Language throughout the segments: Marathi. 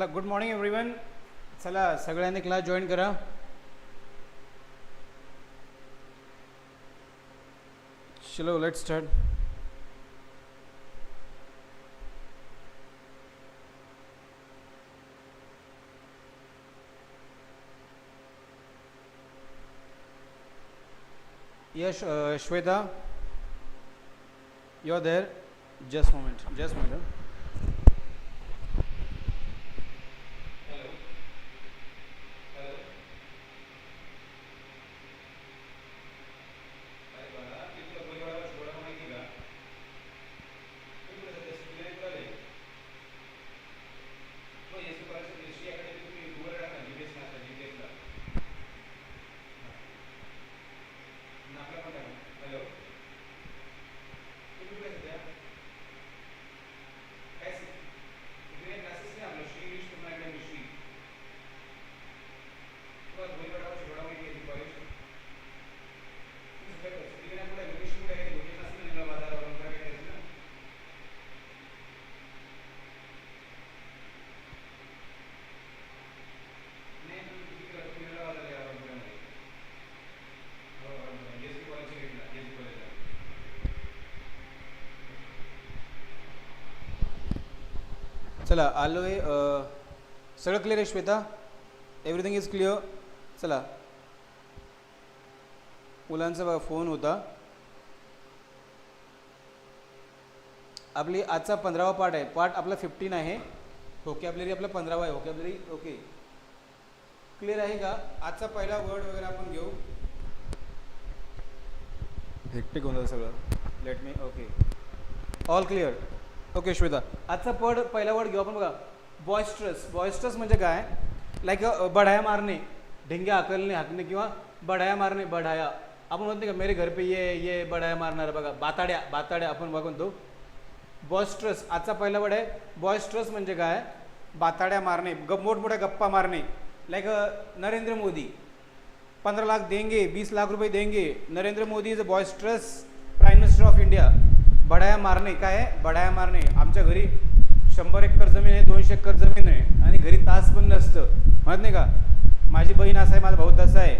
चला गुड मॉर्निंग एव्हरीवन चला सगळ्यांनी क्लास जॉईन करा. चलो let start Yash Shweta you are there just moment just moment चला आलो आहे सगळं क्लिअर आहे श्वेता? एव्हरीथिंग इज क्लिअर चला. मुलांचा बघा फोन होता. आपली आजचा पंधरावा पार्ट आहे. पार्ट आपला फिफ्टीन आहे. होकॅबलरी आपला पंधरावा आहे. होकॅबलरी ओके क्लिअर आहे का? आजचा पहिला वर्ड वगैरे आपण घेऊ. हेक्टिक होऊन सगळं. Let me okay all clear okay Shweta. आजचा पड पहिला वर्ड घेऊ आपण बघा. बॉयस्ट्रस बॉयस्ट्रस म्हणजे काय? लाईक बढाया मारणे. ढिंग्या हाकलणे हाकणे किंवा बढाया मारणे बढाया. आपण म्हणतो नाही का मेरे घर पे ये ये बढाया मारणार. बघा बाताड्या बाताड्या आपण बघून म्हणतो. बॉयस्ट्रस आजचा पहिला वर्ड आहे. बॉयस्ट्रस म्हणजे काय? बाताड्या मारणे ग मोठमोठ्या गप्पा मारणे. लाईक नरेंद्र मोदी. पंधरा लाख देंगे बीस लाख रुपये देंगे. Narendra Modi is a boisterous prime minister of India बडाया मारणे काय आहे? बढाया मारणे. आमच्या घरी शंभर एकर जमीन आहे दोनशे एकर जमीन आहे. आणि घरी तास पण नसतं. म्हणत नाही का? माझी बहीण असं आहे माझा भाऊ तसा आहे.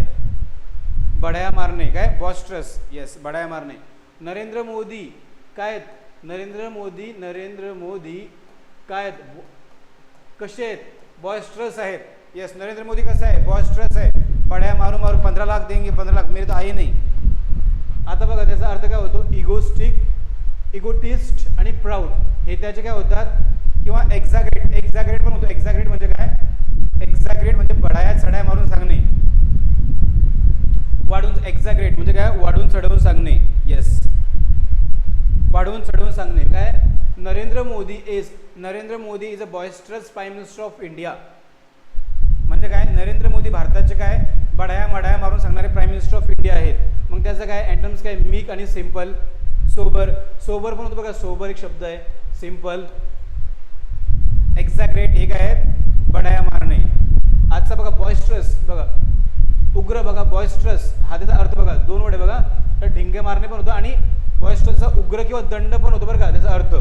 बडाया मारणे. काय? बॉस्ट्रस येस बडाया मारणे. नरेंद्र मोदी काय आहेत? नरेंद्र मोदी नरेंद्र मोदी काय आहेत? कसे आहेत? बॉयस्ट्रस आहेत. येस नरेंद्र मोदी कसं आहे? बॉयस्ट्रस आहे. बड्या मारू मारू पंधरा लाख देंगे पंधरा लाख. मेरे तर आहे नाही. आता बघा त्याचा अर्थ काय होतो? इगोस्टिक इगोटिस्ट आणि प्राऊड हे त्याचे काय होतात? किंवा एक्झॅग्रेट एक्झॅग्रेट पण होतो. एक्झॅग्रेट म्हणजे काय? एक्झॅग्रेट म्हणजे बढाया चढाया मारून सांगणे. वाढून एक्झॅग्रेट म्हणजे काय? वाढून चढवून सांगणे. येस वाढवून चढवून सांगणे. काय? Narendra Modi is Narendra Modi is a boisterous prime minister of India म्हणजे काय? नरेंद्र मोदी भारताचे काय? बढाया मढाया मारून सांगणारे प्राईम मिनिस्टर ऑफ इंडिया आहेत. मग त्याचं काय? अँटम्स काय? मीक आणि सिंपल सोबर सोबर पण होतं बघा. सोबर एक शब्द आहे. सिंपल एक्झॅग्रेट हे काय आहेत. बढाया मारणे. आजचा बघा बॉयस्ट्रस बघा. उग्र बघा. बॉयस्ट्रस हा त्याचा अर्थ बघा. दोन वडे बघा. तर ढिंगे मारणे पण होतं आणि बॉयस्ट्रसचा उग्र किंवा दंड पण होतो बरं का. त्याचा अर्थ.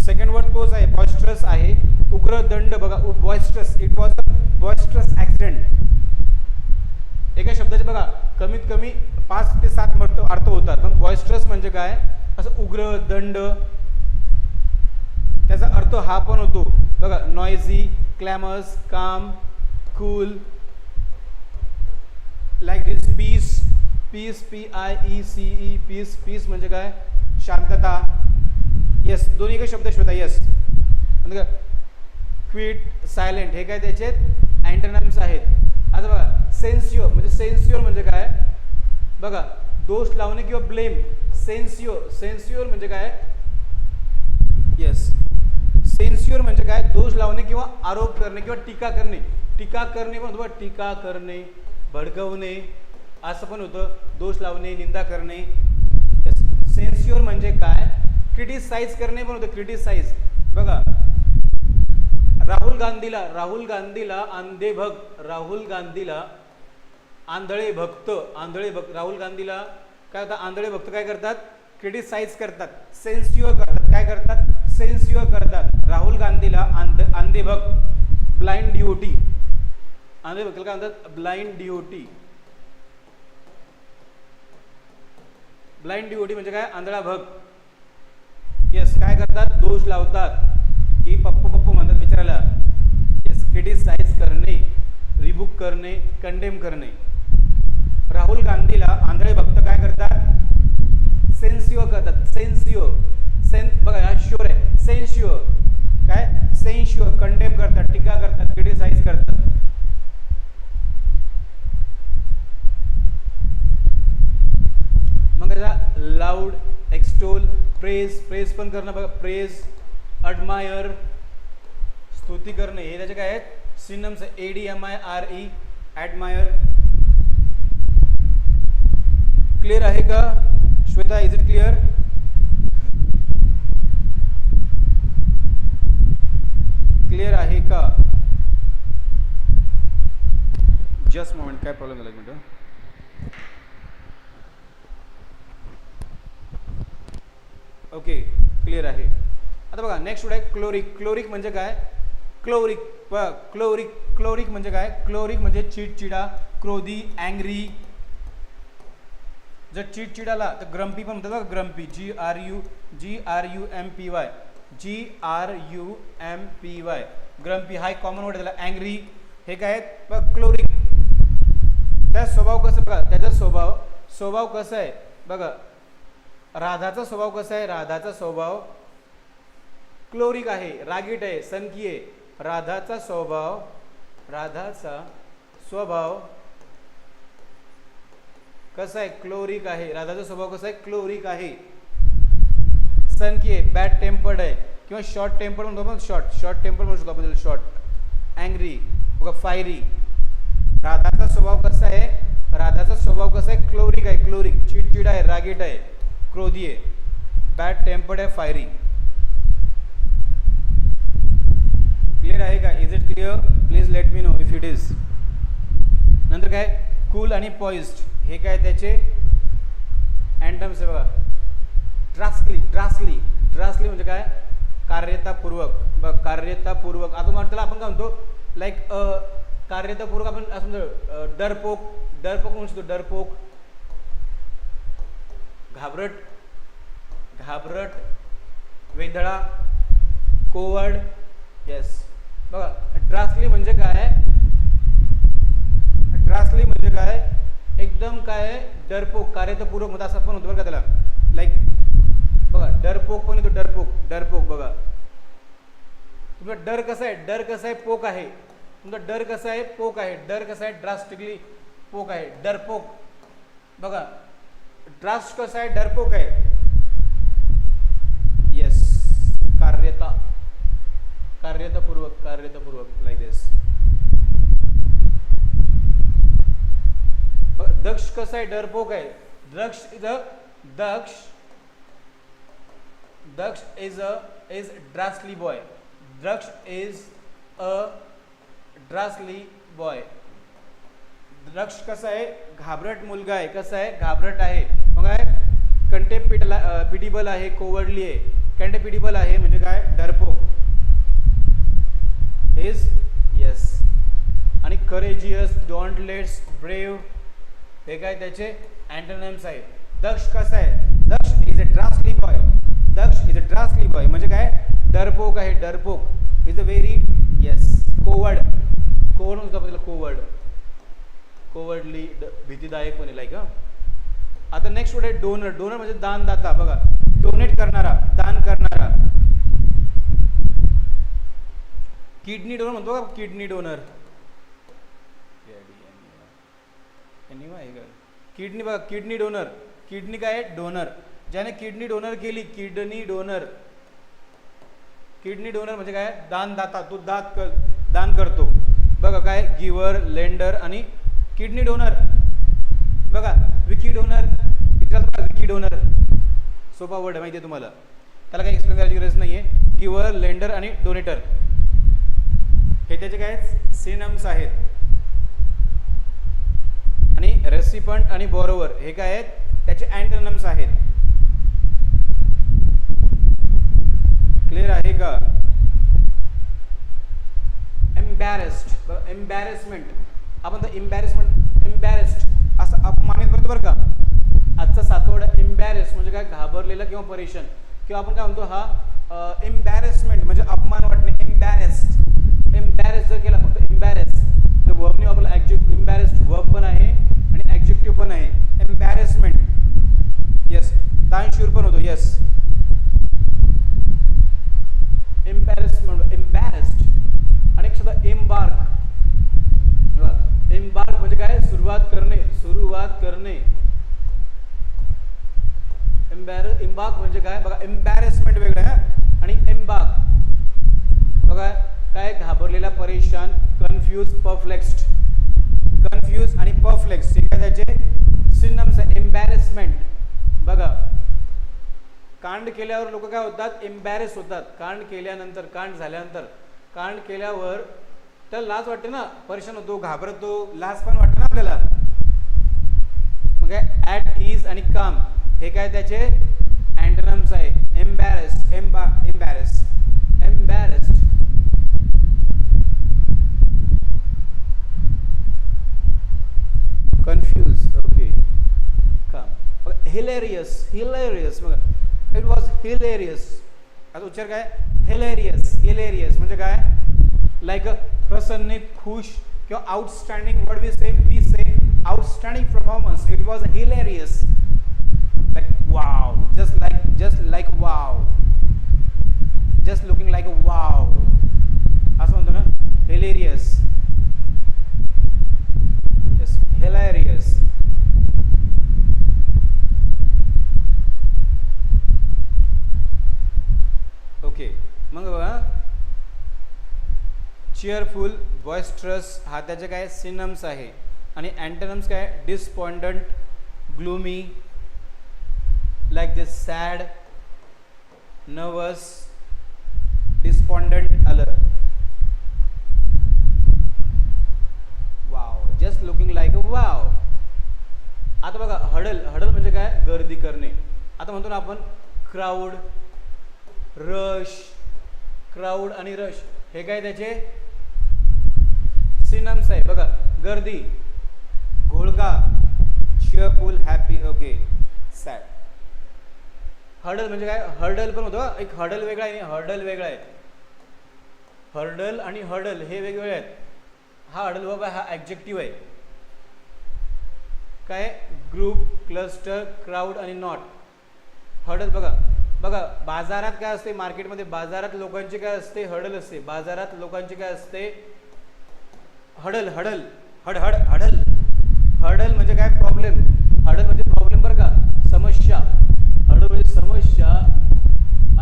सेकंड वर्ड तोच आहे. बॉयस्ट्रस आहे. उग्र दंड बघा. Boisterous it was a boisterous accident एका शब्दाचे बघा कमीत कमी पाच ते सात मर्त अर्थ होतात. मग बॉयस्ट्रस म्हणजे काय? असं उग्र दंड त्याचा अर्थ हा पण होतो. बघा noisy clamorous calm cool like this peace peace P I E C E peace peace म्हणजे काय? शांतता. येस दोन्ही काही शब्द शोधा. येस म्हणजे क्विट सायलेंट हे काय त्याचे अँटनम्स आहेत. आता बघा सेन्सिओ म्हणजे सेन्सिओर म्हणजे काय? बघा दोष लावणे किंवा ब्लेम सेन्सिओर सेन्सिओर म्हणजे काय? येस सेन्सिओर म्हणजे काय? दोष लावणे किंवा आरोप करणे किंवा टीका करणे. टीका करणे पण होतं टीका करणे भडकवणे असं पण होतं. दोष लावणे निंदा करणे. सेन्सिओर म्हणजे काय? क्रिटिसाइज करणे पण होतं क्रिटिसाइज बघा राहुल गांधीला राहुल गांधीला आंधे भक्त राहुल गांधीला आंधळे भक्त आंधळे भक्त राहुल गांधीला काय होतं? आंधळे भक्त काय करतात? क्रिटिसाइज करतात. सेन्सिओर करतात. काय करतात? सेन्सिओर करतात. राहुल गांधीला आंध आंधे भक्त ब्लाइंड डिओटी भक्त काय म्हणतात? ब्लाइंड डिओटी ब्लाइंड डिओटी म्हणजे काय? आंधळा भक्त येस काय करतात? दोष लावतात. कचऱ्याला क्रिटिसाइज करणे रिबुक करणे कंडेम करणे. राहुल गांधीला आंधळे भक्त काय करतात? सेन्सिओ करतात. सेन्सिओ सेन बघा हा शुअर आहे. सेन्शिओ काय? सेन्शिओ कंडेम करतात. टीका करतात. क्रिटिसाइज करतात. मग त्याचा लाऊड एक्स्टोल प्रेस प्रेस पण करणं बघा. प्रेस अडमायर स्तुती करणे. हे त्याचे काय आहेत? Synonyms A D M I R E admire clear आहे का? Shweta is it clear clear आहे का? जस्ट मोमेंट काय प्रॉब्लेम झाला एक मिनिट ओके क्लिअर आहे. आता बघा नेक्स्ट आहे क्लोरिक क्लोरिक म्हणजे काय? क्लोरिक बघा क्लोरिक क्लोरिक म्हणजे काय? क्लोरिक म्हणजे चिडचिडा क्रोधी अँग्री जर चिडचिडाला तर ग्रम्पी पण म्हणतात बघा grumpy G R U G R U M P Y G R U M P Y grumpy हा एक कॉमन वर्ड त्याला. अँग्री हे काय आहेत? क्लोरिक त्या स्वभाव कसं बघा? त्याचा स्वभाव स्वभाव कसा आहे? बघा राधाचा स्वभाव कसा आहे? राधाचा स्वभाव क्लोरिक आहे रागीट आहे सनकी आहे. राधाचा स्वभाव राधाचा स्वभाव कसा आहे? क्लोरिक आहे. राधाचा स्वभाव कसा आहे? क्लोरिक आहे. सनकी आहे बॅड टेम्पर्ड आहे. किंवा शॉर्ट टेम्पर्ड म्हणतो आपण शॉर्ट शॉर्ट टेम्पर्ड म्हणू शकतो आपण शॉर्ट अँग्री बघा फायरी राधाचा स्वभाव कसा आहे? राधाचा स्वभाव कसा आहे? क्लोरिक आहे. क्लोरिक चिडचिड आहे रागीट आहे क्रोधी आहे. बॅड टेम्पर्ड आहे फायरी क्लिअर आहे का? Is it clear please let me know if it is नंतर काय? कूल आणि पॉइस्ड हे काय त्याचे? अँटम्स आहे बघा. ट्रास्कली ट्रास्कली ट्रास्कली म्हणजे काय? कार्यतापूर्वक. बघ कार्यतापूर्वक. आता म्हणतो आपण काय म्हणतो? लाईक कार्यतापूर्वक आपण असं म्हणतो डरपोक डरपोक म्हणू शकतो डरपोक घाबरट. घाबरट. वेंधळा. कोवड. येस बघा ड्रासली म्हणजे काय ड्रासली म्हणजे काय एकदम काय डरपोक कार्यपूर्वक म्हणजे असं पण होतं बरं का त्याला. लाईक बघा डरपोक पण येतो? डरपोक डरपोक बघा. तुमचा डर कसा आहे? डर कसा आहे? पोक आहे. तुमचा डर कसा आहे? पोक आहे. डर कसा आहे? ड्रास्टिकली पोक आहे. डरपोक. बघा ड्रास्ट कसा आहे? डरपोक आहे. येस कार्यता. कार्यतापूर्वक कार्यतापूर्वक लाईक दिस दक्ष कसा आहे? डरपोक आहे. Daksh is a Daksh Daksh is a is dastardly boy. Daksh is a dastardly boy. Daksh कसा आहे? घाबरट मुलगा आहे. कसा आहे? घाबरट आहे. मग आहे कंटेपिटला पिटिबल आहे कोवडली आहे. कंटेपिटिबल आहे म्हणजे काय? डरपोक. इज येस आणि करेजियस डॉन्टलेट्स ब्रेव हे काय त्याचे अँटरनेम्स आहेत. दक्ष कसं आहे? Daksh is a dastardly boy Daksh is a dastardly boy म्हणजे काय? डरपोक आहे डरपोक. Is a very yes coward coward म्हणतो आपण त्याला? कोवर्ड कोवर्डली भीतीदायक म्हणे लाईक हा. आता नेक्स्ट वर्ड आहे डोनर. डोनर म्हणजे दानदाता. बघा. डोनेट करणारा दान करणारा. किडनी डोनर म्हणतो का किडनी डोनर. किडनी बघा किडनी डोनर. किडनी काय आहे? डोनर. ज्याने किडनी डोनर केली किडनी डोनर. किडनी डोनर म्हणजे काय? दानदाता तो दात कर दान करतो. बघा काय गिवर लेंडर आणि किडनी डोनर. बघा विकी डोनर. Vicky Donor. सोपा वर्ड आहे माहिती आहे तुम्हाला. त्याला काही एक्सप्लेन करायची गरज नाही आहे गिवर लेंडर आणि डोनेटर. हे त्याचे काय सिनम्स आहेत. आणि रेसिपंट आणि बॉरोवर हे काय आहेत? त्याचे अँटनम्स आहेत. क्लिअर आहे का? एम्बॅरेस्ड एम्बॅरेसमेंट आपण तर एम्बॅरेसमेंट एम्बॅरेस्ड असं अपमानित करतो बरं का. आजचा सातवडा एम्बॅरेस म्हणजे काय? घाबरलेलं किंवा परेशान. किंवा आपण काय म्हणतो हा एम्बॅरेसमेंट म्हणजे अपमान वाटणे. एम्बॅरेस्ड एम्बॅरेस जर केला फक्त एम्बॅरेस तर वर्बने वापरला ॲक्जिट एम्बॅरेस्ड वर्ब पण आहे आणि ॲक्जेक्टिव्ह पण आहे. एम्बॅरेसमेंट येस दानशूर पण होतो. येस एम्बॅरेसमेंट एम्बॅरेस्ड आणि एक शब्द एम्बार्क एम्बार्क म्हणजे काय? सुरुवात करणे. सुरुवात करणे. एम्बॅर एम्बार्क म्हणजे काय? बघा. एम्बॅरेसमेंट वेगळं आहे आणि एम्बार्क बघा. काय घाबरलेला परेशान कन्फ्यूज परफ्लेक्स्ड कन्फ्यूज आणि परफ्लेक्स हे काय त्याचे सिनम्स आहे एम्बॅरेसमेंट बघा कांड केल्यावर लोक काय होतात? एम्बॅरेस होतात. कांड केल्यानंतर कांड झाल्यानंतर. कांड केल्यावर त्याला लाज वाटते ना? परेशान होतो घाबरतो लाज पण वाटते ना आपल्याला? मग काय? ॲट इज आणि काम हे काय त्याचे अँटनम्स आहे? एम्बॅरेस एम्बा एम्बॅरेस एम्बॅरेस कन्फ्यूज ओके काम हिलेरियस हिलेरियस मग इट वॉज हिलेरियस आता उच्चार काय हिलेरियस हिलेरियस म्हणजे काय लाईक अ प्रसन्नित खुश किंवा outstanding word we say we say outstanding performance it was hilarious like wow just like just like wow just looking like a wow असं म्हणतो ना हिलेरियस Yes, hilarious. ओके मग चिअरफुल बॉयस्ट्रस हा त्याचे काय सिनम्स आहे. आणि अँटनम्स काय? Despondent gloomy like this sad nervous despondent आलं wow just looking like a wow आता बघा हडल हडल म्हणजे काय? गर्दी करणे. आता म्हणतो ना आपण क्राऊड रश क्राऊड आणि रश हे काय त्याचे? सिनम्स आहे. बघा गर्दी घोळका cheerful happy okay sad hurdle म्हणजे काय? हर्डल पण होतं. एक हर्डल वेगळा आहे आणि हर्डल वेगळा आहे. हर्डल आणि हर्डल हे वेगवेगळे आहेत. हा हर्डल बाबा हा ॲक्जेक्टिव्ह आहे. काय? ग्रुप क्लस्टर क्राऊड आणि नॉट हर्डल बघा. बघा बाजारात काय असते? मार्केटमध्ये बाजारात लोकांची काय असते? हडल असते. बाजारात लोकांची काय असते? Huddle huddle. हड हडल. हडल म्हणजे काय? प्रॉब्लेम हडल म्हणजे प्रॉब्लेम बरं का? समस्या. हडल म्हणजे समस्या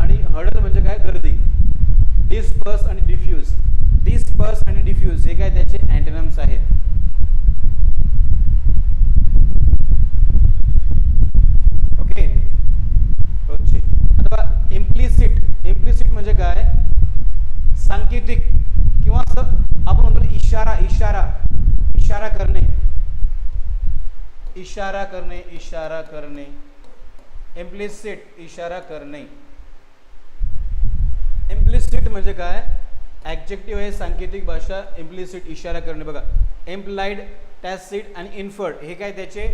आणि हडल म्हणजे काय? गर्दी. डिस्पर्स आणि डिफ्यूज डिस्पर्स आणि डिफ्यूज हे काय त्याचे अँटनम्स आहेत ओके रोजचे आता इम्प्लिसिट इम्प्लिसिट म्हणजे काय? सांकेतिक. किंवा असं आपण म्हणतो इशारा इशारा. इशारा करणे. इशारा करणे इशारा करणे. इम्प्लिसिट इशारा करणे. इम्प्लिसिट म्हणजे काय? ॲक्जेक्टिव्ह आहे सांकेतिक भाषा इम्प्लिसिट इशारा करणे. बघा एम्प्लाइड टॅसिड आणि इन्फर्ड हे काय त्याचे?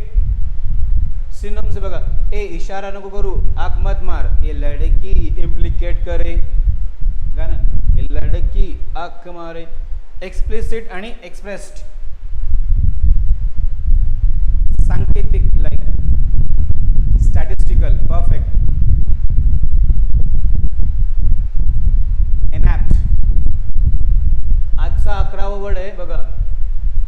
सिनम्स बघा. ए इशारा नको करू. आक मत मार. ए लड़की इम्प्लिकेट करे. गाणं. ए लड़की आक मारे. एक्सप्लिसिट आणि एक्सप्रेस्ड सांकेतिक लाईक स्टॅटिस्टिकल परफेक्ट एनॅप्ट आजचा अकरावा वर्ड आहे बघा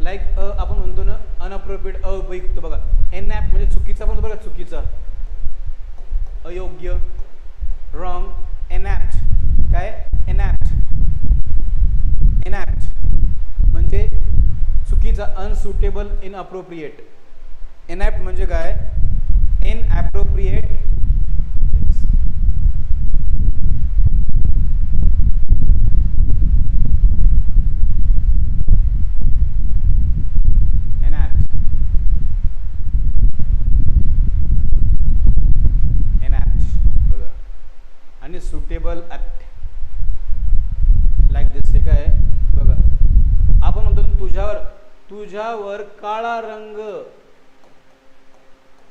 लाईक अ आपण म्हणतो ना अनअप्रोप्रिएट अउपयुक्त बघा. एन ॲप म्हणजे चुकीचा पण बघा चुकीचा. अयोग्य रॉंग एनॅप्ट काय? एनॅप्ट एनॅप्ट म्हणजे चुकीचा अनसुटेबल इन अप्रोप्रिएट एनॅप्ट म्हणजे काय? इन ॲप्रोप्रिएट तुझ्यावर काळा रंग.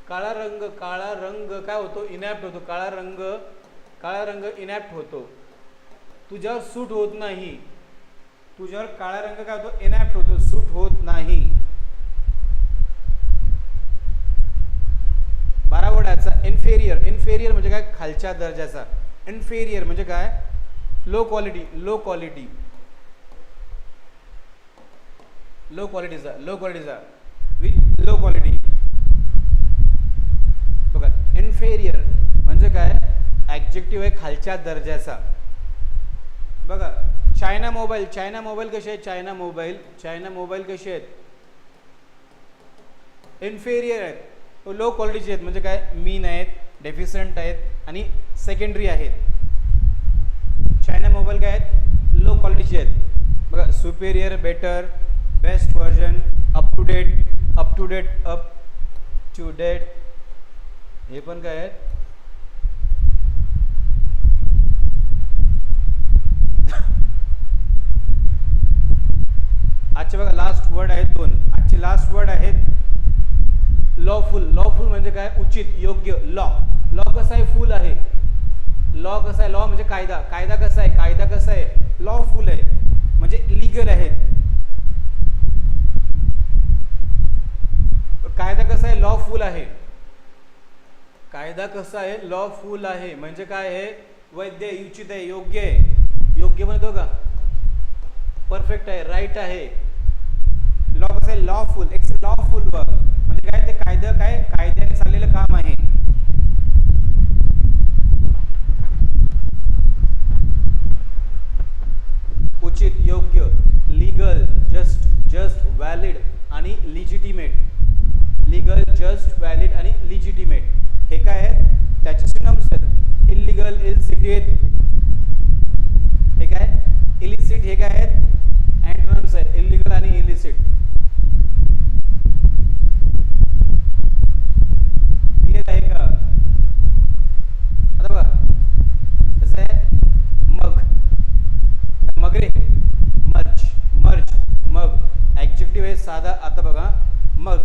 काळा रंग काळा रंग. काय होतो? इनॅप्ट होतो. काळा रंग काळा रंग इनॅप्ट होतो. तुझ्यावर सूट होत नाही. तुझ्यावर काळा रंग काय होतो? इनॅप्ट होतो. सूट होत नाही. बारावड्याचा इन्फेरियर. इन्फेरियर म्हणजे काय? खालच्या दर्जाचा. इन्फेरियर म्हणजे काय? Low quality low quality. Low क्वालिटीचा लो क्वालिटीचा विथ लो क्वालिटी बघा इन्फेरियर म्हणजे काय? ॲक्जेक्टिव्ह आहे खालच्या दर्जाचा. बघा चायना मोबाईल चायना मोबाईल कसे आहेत? चायना मोबाईल चायना मोबाईल कसे आहेत? इन्फेरियर आहेत. लो क्वालिटीचे आहेत म्हणजे काय? मीन आहेत डेफिसंट आहेत आणि सेकंडरी आहेत. चायना मोबाईल काय आहेत? लो क्वालिटीचे आहेत. बघा superior better best version up to date up to date up to date हे पण काय आहेत? आजचे बघा लास्ट वर्ड आहेत दोन. आजचे लास्ट वर्ड आहेत लॉफुल लॉफुल म्हणजे काय? उचित योग्य लॉ लॉ कसा आहे? फुल आहे. लॉ कसा आहे? लॉ म्हणजे कायदा. कायदा कसा आहे? कायदा कसा आहे? लॉफुल आहे. म्हणजे लिगल आहेत. कायदा कसा आहे? लॉफुल आहे. कायदा कसा आहे? लॉ फुल आहे. म्हणजे काय आहे? वैद्य आहे, उचित आहे योग्य आहे. योग्य म्हणतो का? परफेक्ट आहे राईट आहे. लॉ कसं आहे? Law lawful it's lawful work म्हणजे काय? ते कायदा काय? कायद्याने चाललेलं काम आहे उचित योग्य लिगल जस्ट जस्ट व्हॅलिड आणि लिजिटिमेट लिगल जस्ट व्हॅलिड आणि लिजिटिमेट हे काय आहे? त्याचे सिनॉम्स आहेत इलिगल इलसिटेट हे काय? इलिसिट हे काय आहेत अँटोनम्स आहेत इलिगल आणि इलिसिट क्लिअर आहे का? आता बघा. कसं आहे? मग. मग रे मर्च मर्च मग. ॲक्जेक्टिव्ह आहे साधा आता बघा मग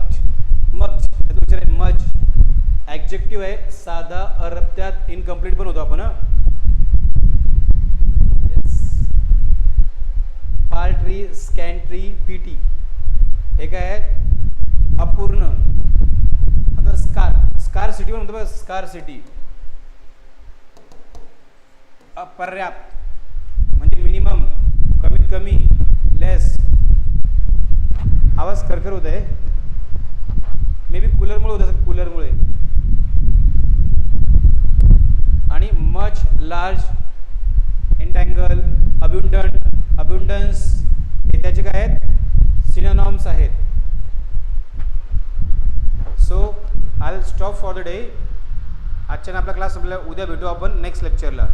मग विचार आहे मज ॲक्जेक्टिव्ह आहे साधा अरबत्यात इनकम्प्लीट पण होतो आपण पार्ट्री स्कॅन्ट्री पीटी हे काय आहे? अपूर्ण. आता स्कार स्कार सिटी पण म्हणतो बघा स्कार सिटी अपर्याप्त. म्हणजे मिनिमम कमीत कमी लेस आवाज खरखर होत आहे. मे बी कूलरमुळे होत असेल कूलरमुळे आणि मच लार्ज इंटँगल अब्युंडंट अब्युंडन्स हे त्याचे काय आहेत? सिनोनॉम्स आहेत. So I will stop for the day आजच्याने आपला क्लास आपल्याला उद्या भेटू आपण नेक्स्ट लेक्चरला